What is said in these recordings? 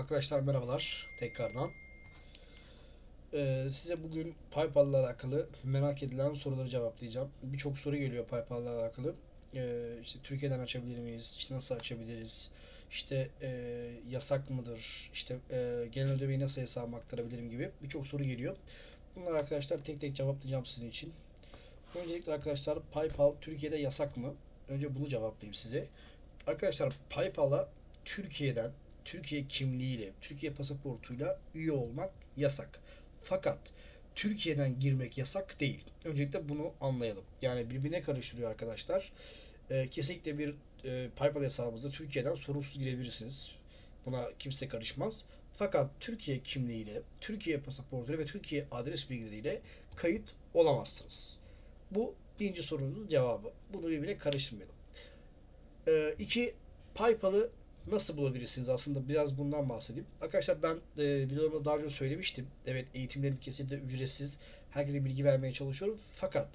Arkadaşlar merhabalar tekrardan. Ee, size bugün PayPal ile alakalı merak edilen soruları cevaplayacağım. Birçok soru geliyor PayPal ile alakalı. Ee, işte Türkiye'den açabilir miyiz? İşte nasıl açabiliriz? İşte e, yasak mıdır? İşte e, genel ödemeyi nasıl hesabıma aktarabilirim gibi birçok soru geliyor. Bunları arkadaşlar tek tek cevaplayacağım sizin için. Öncelikle arkadaşlar PayPal Türkiye'de yasak mı? Önce bunu cevaplayayım size. Arkadaşlar PayPal'a Türkiye'den Türkiye kimliğiyle, Türkiye pasaportuyla üye olmak yasak. Fakat Türkiye'den girmek yasak değil. Öncelikle bunu anlayalım. Yani birbirine karıştırıyor arkadaşlar. Ee, kesinlikle bir e, PayPal hesabınızda Türkiye'den sorunsuz girebilirsiniz. Buna kimse karışmaz. Fakat Türkiye kimliğiyle, Türkiye pasaportuyla ve Türkiye adres bilgileriyle kayıt olamazsınız. Bu birinci sorunuzun cevabı. Bunu birbirine karıştırmayalım. Ee, iki, PayPal'ı nasıl bulabilirsiniz aslında biraz bundan bahsedeyim. Arkadaşlar ben e, videolarımda daha önce söylemiştim. Evet eğitimlerim kesinlikle ücretsiz. Herkese bilgi vermeye çalışıyorum. Fakat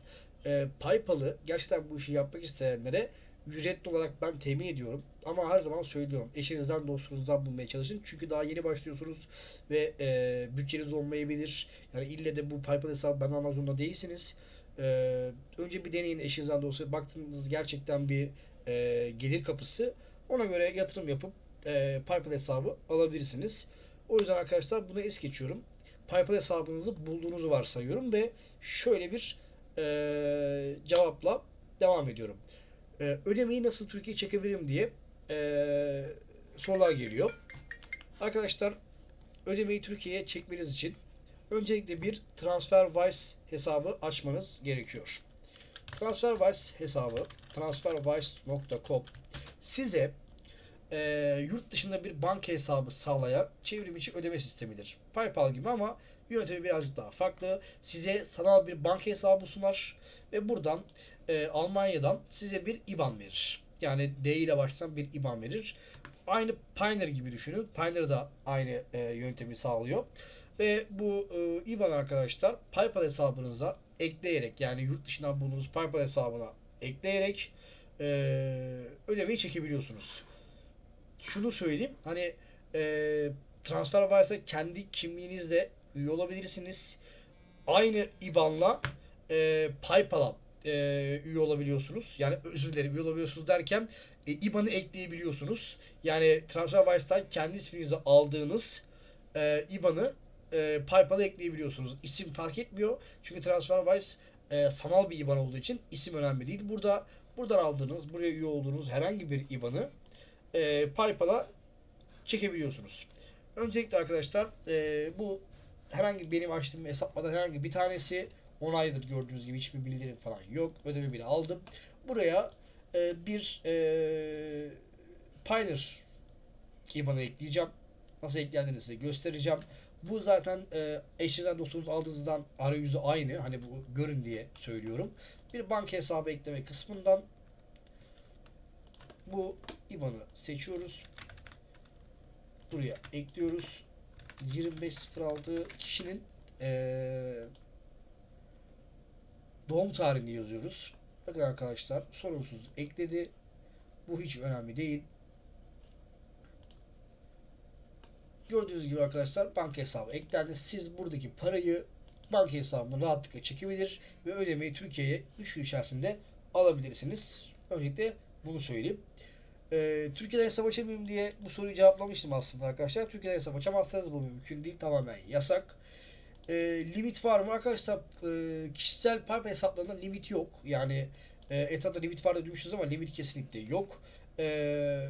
e, PayPal'ı gerçekten bu işi yapmak isteyenlere ücretli olarak ben temin ediyorum. Ama her zaman söylüyorum. Eşinizden, dostunuzdan bulmaya çalışın. Çünkü daha yeni başlıyorsunuz ve e, bütçeniz olmayabilir. Yani ille de bu PayPal hesabı ben almak zorunda değilsiniz. E, önce bir deneyin eşinizden, dostunuzdan. Baktığınız gerçekten bir e, gelir kapısı. Ona göre yatırım yapıp e, PayPal hesabı alabilirsiniz. O yüzden arkadaşlar bunu es geçiyorum. PayPal hesabınızı bulduğunuzu varsayıyorum ve şöyle bir e, cevapla devam ediyorum. E, ödemeyi nasıl Türkiye'ye çekebilirim diye e, sorular geliyor. Arkadaşlar ödemeyi Türkiye'ye çekmeniz için öncelikle bir TransferWise hesabı açmanız gerekiyor. TransferWise hesabı transferwise.com size e, yurt dışında bir banka hesabı sağlayan çevrim içi ödeme sistemidir. PayPal gibi ama yöntemi birazcık daha farklı. Size sanal bir banka hesabı sunar ve buradan e, Almanya'dan size bir IBAN verir. Yani D ile başlayan bir IBAN verir. Aynı Pioneer gibi düşünün. Pioneer da aynı e, yöntemi sağlıyor. Ve bu e, IBAN arkadaşlar PayPal hesabınıza ekleyerek yani yurt dışından bulduğunuz PayPal hesabına ekleyerek e, ödemeyi çekebiliyorsunuz. Şunu söyleyeyim. Hani e, transfer varsa kendi kimliğinizle üye olabilirsiniz. Aynı IBAN'la e, PayPal'a e, üye olabiliyorsunuz. Yani özür dilerim üye olabiliyorsunuz derken e, IBAN'ı ekleyebiliyorsunuz. Yani TransferWise'dan kendi isminizi aldığınız e, IBAN'ı e, PayPal'a ekleyebiliyorsunuz. İsim fark etmiyor. Çünkü TransferWise e, sanal bir IBAN olduğu için isim önemli değil. Burada buradan aldığınız, buraya üye olduğunuz herhangi bir IBAN'ı e, PayPal'a çekebiliyorsunuz. Öncelikle arkadaşlar e, bu herhangi benim açtığım hesaplardan herhangi bir tanesi onaylıdır gördüğünüz gibi hiçbir bildirim falan yok. Ödeme bile aldım. Buraya e, bir e, Pioneer IBAN'ı ekleyeceğim. Nasıl eklendiğini size göstereceğim. Bu zaten e, eşinizden dostunuz aldığınızdan arayüzü aynı. Hani bu görün diye söylüyorum. Bir banka hesabı ekleme kısmından bu IBAN'ı seçiyoruz. Buraya ekliyoruz. 2506 kişinin eee doğum tarihini yazıyoruz. Bakın arkadaşlar sorunsuz ekledi. Bu hiç önemli değil. Gördüğünüz gibi arkadaşlar banka hesabı eklendi. Siz buradaki parayı banka hesabına rahatlıkla çekebilir ve ödemeyi Türkiye'ye 3 gün içerisinde alabilirsiniz. Öncelikle bunu söyleyeyim. Ee, Türkiye'de hesap açamayayım diye bu soruyu cevaplamıştım aslında arkadaşlar. Türkiye'de hesap açamazsanız bu mümkün değil. Tamamen yasak. Ee, limit var mı? Arkadaşlar e, kişisel PayPal hesaplarında limit yok. Yani e, etrafta limit var da ama limit kesinlikle yok. Ee,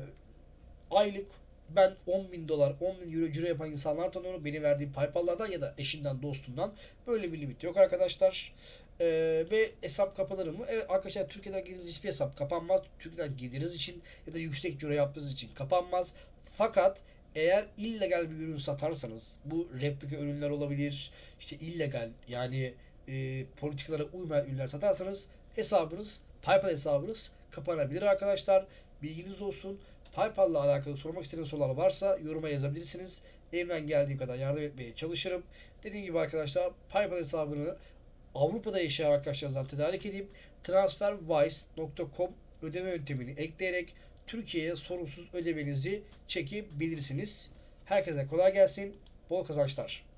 aylık ben 10 bin dolar, 10 bin euro ciro yapan insanlar tanıyorum. Benim verdiğim PayPal'lardan ya da eşinden, dostundan. Böyle bir limit yok arkadaşlar. Ee, ve hesap kapanır mı? Evet arkadaşlar Türkiye'den girdiğiniz hiçbir hesap kapanmaz. Türkiye'den girdiğiniz için ya da yüksek ciro yaptığınız için kapanmaz. Fakat eğer illegal bir ürün satarsanız bu replika ürünler olabilir. işte illegal yani e, politikalara uymayan ürünler satarsanız hesabınız PayPal hesabınız kapanabilir arkadaşlar. Bilginiz olsun. PayPal'la alakalı sormak istediğiniz sorular varsa yoruma yazabilirsiniz. Elimden geldiği kadar yardım etmeye çalışırım. Dediğim gibi arkadaşlar PayPal hesabını Avrupa'da yaşayan arkadaşlarınızdan tedarik edip transferwise.com ödeme yöntemini ekleyerek Türkiye'ye sorunsuz ödemenizi çekebilirsiniz. Herkese kolay gelsin. Bol kazançlar.